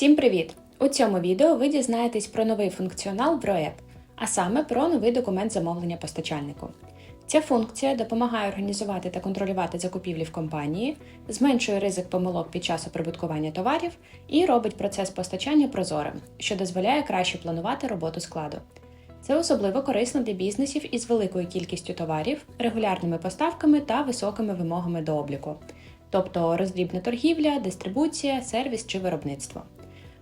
Всім привіт! У цьому відео ви дізнаєтесь про новий функціонал в ROEP, а саме про новий документ замовлення постачальнику. Ця функція допомагає організувати та контролювати закупівлі в компанії, зменшує ризик помилок під час оприбуткування товарів і робить процес постачання прозорим, що дозволяє краще планувати роботу складу. Це особливо корисно для бізнесів із великою кількістю товарів, регулярними поставками та високими вимогами до обліку, тобто роздрібна торгівля, дистрибуція, сервіс чи виробництво.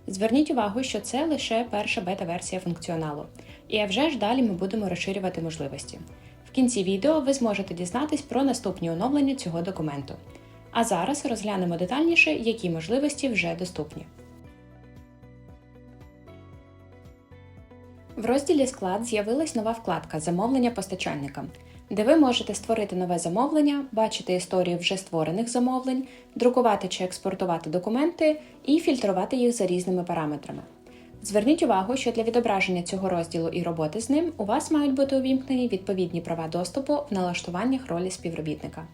Зверніть увагу, що це лише перша бета-версія функціоналу, і вже ж далі ми будемо розширювати можливості. В кінці відео ви зможете дізнатись про наступні оновлення цього документу. А зараз розглянемо детальніше, які можливості вже доступні. В розділі Склад з'явилась нова вкладка Замовлення постачальника, де ви можете створити нове замовлення, бачити історію вже створених замовлень, друкувати чи експортувати документи і фільтрувати їх за різними параметрами. Зверніть увагу, що для відображення цього розділу і роботи з ним у вас мають бути увімкнені відповідні права доступу в налаштуваннях ролі співробітника.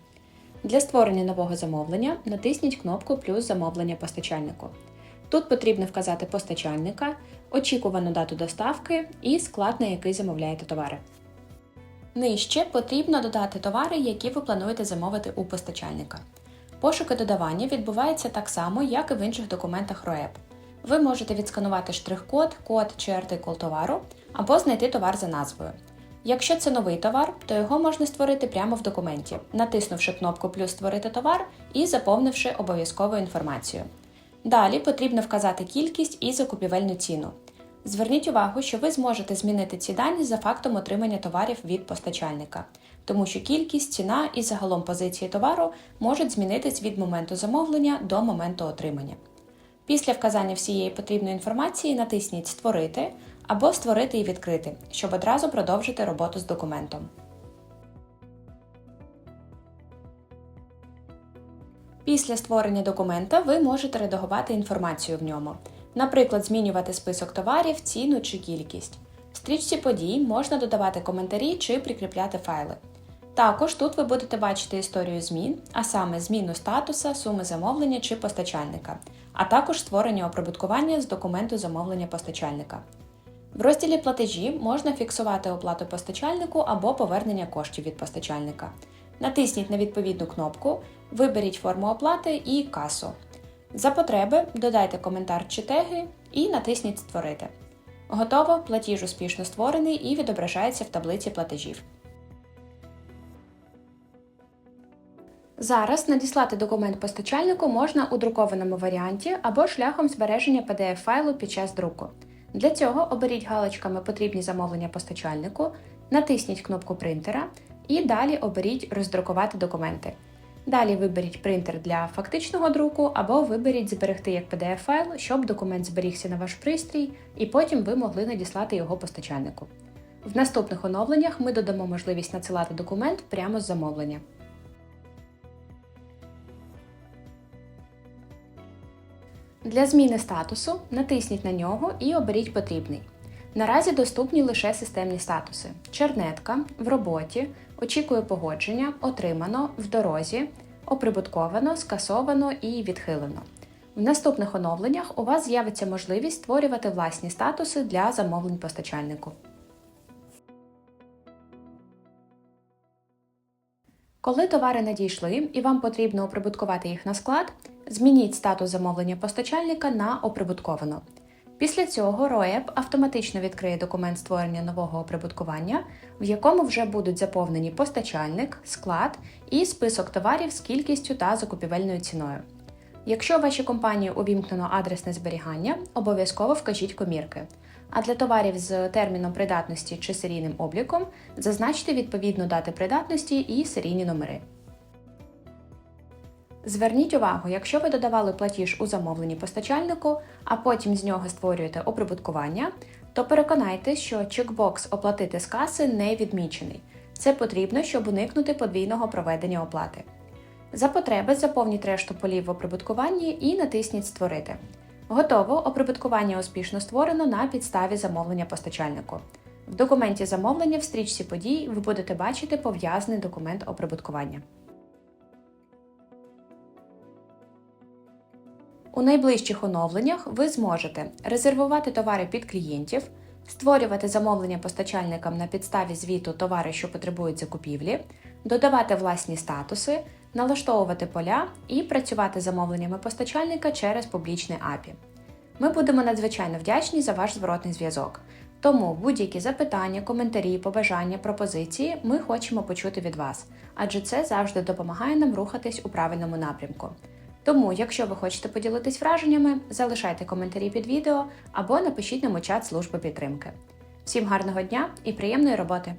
Для створення нового замовлення натисніть кнопку Плюс замовлення постачальнику. Тут потрібно вказати постачальника, очікувану дату доставки і склад, на який замовляєте товари. Нижче потрібно додати товари, які ви плануєте замовити у постачальника. Пошук і додавання відбувається так само, як і в інших документах ROEP. Ви можете відсканувати штрих-код, код чи артикул товару або знайти товар за назвою. Якщо це новий товар, то його можна створити прямо в документі, натиснувши кнопку Плюс Створити товар і заповнивши обов'язкову інформацію. Далі потрібно вказати кількість і закупівельну ціну. Зверніть увагу, що ви зможете змінити ці дані за фактом отримання товарів від постачальника, тому що кількість, ціна і загалом позиції товару можуть змінитись від моменту замовлення до моменту отримання. Після вказання всієї потрібної інформації натисніть Створити або Створити і відкрити, щоб одразу продовжити роботу з документом. Після створення документа ви можете редагувати інформацію в ньому, наприклад, змінювати список товарів, ціну чи кількість. В стрічці подій можна додавати коментарі чи прикріпляти файли. Також тут ви будете бачити історію змін, а саме зміну статуса, суми замовлення чи постачальника, а також створення оприбуткування з документу замовлення постачальника. В розділі платежі можна фіксувати оплату постачальнику або повернення коштів від постачальника. Натисніть на відповідну кнопку, виберіть форму оплати і касу. За потреби додайте коментар чи теги і натисніть Створити. Готово, платіж успішно створений і відображається в таблиці платежів. Зараз надіслати документ постачальнику можна у друкованому варіанті або шляхом збереження PDF-файлу під час друку. Для цього оберіть галочками Потрібні замовлення постачальнику, натисніть кнопку принтера і далі оберіть Роздрукувати документи. Далі виберіть принтер для фактичного друку або виберіть Зберегти як PDF-файл, щоб документ зберігся на ваш пристрій, і потім ви могли надіслати його постачальнику. В наступних оновленнях ми додамо можливість надсилати документ прямо з замовлення. Для зміни статусу натисніть на нього і оберіть потрібний. Наразі доступні лише системні статуси: чернетка, в роботі, очікує погодження, отримано, в дорозі, оприбутковано, скасовано і відхилено. В наступних оновленнях у вас з'явиться можливість створювати власні статуси для замовлень постачальнику. Коли товари надійшли і вам потрібно оприбуткувати їх на склад, змініть статус замовлення постачальника на оприбутковано. Після цього ROEP автоматично відкриє документ створення нового оприбуткування, в якому вже будуть заповнені постачальник, склад і список товарів з кількістю та закупівельною ціною. Якщо у вашій компанії увімкнено адресне зберігання, обов'язково вкажіть комірки. А для товарів з терміном придатності чи серійним обліком зазначте відповідну дати придатності і серійні номери. Зверніть увагу, якщо ви додавали платіж у замовленні постачальнику, а потім з нього створюєте оприбуткування, то переконайтесь, що чекбокс Оплатити з каси не відмічений. Це потрібно, щоб уникнути подвійного проведення оплати. За потреби заповніть решту полів в оприбуткуванні і натисніть Створити. Готово, оприбуткування успішно створено на підставі замовлення постачальнику. В документі замовлення в стрічці подій ви будете бачити пов'язаний документ оприбуткування. У найближчих оновленнях ви зможете резервувати товари під клієнтів, створювати замовлення постачальникам на підставі звіту товари, що потребують закупівлі, додавати власні статуси, налаштовувати поля і працювати замовленнями постачальника через публічний API. Ми будемо надзвичайно вдячні за ваш зворотний зв'язок. Тому будь-які запитання, коментарі, побажання, пропозиції ми хочемо почути від вас, адже це завжди допомагає нам рухатись у правильному напрямку. Тому, якщо ви хочете поділитись враженнями, залишайте коментарі під відео або напишіть нам у чат служби підтримки. Всім гарного дня і приємної роботи!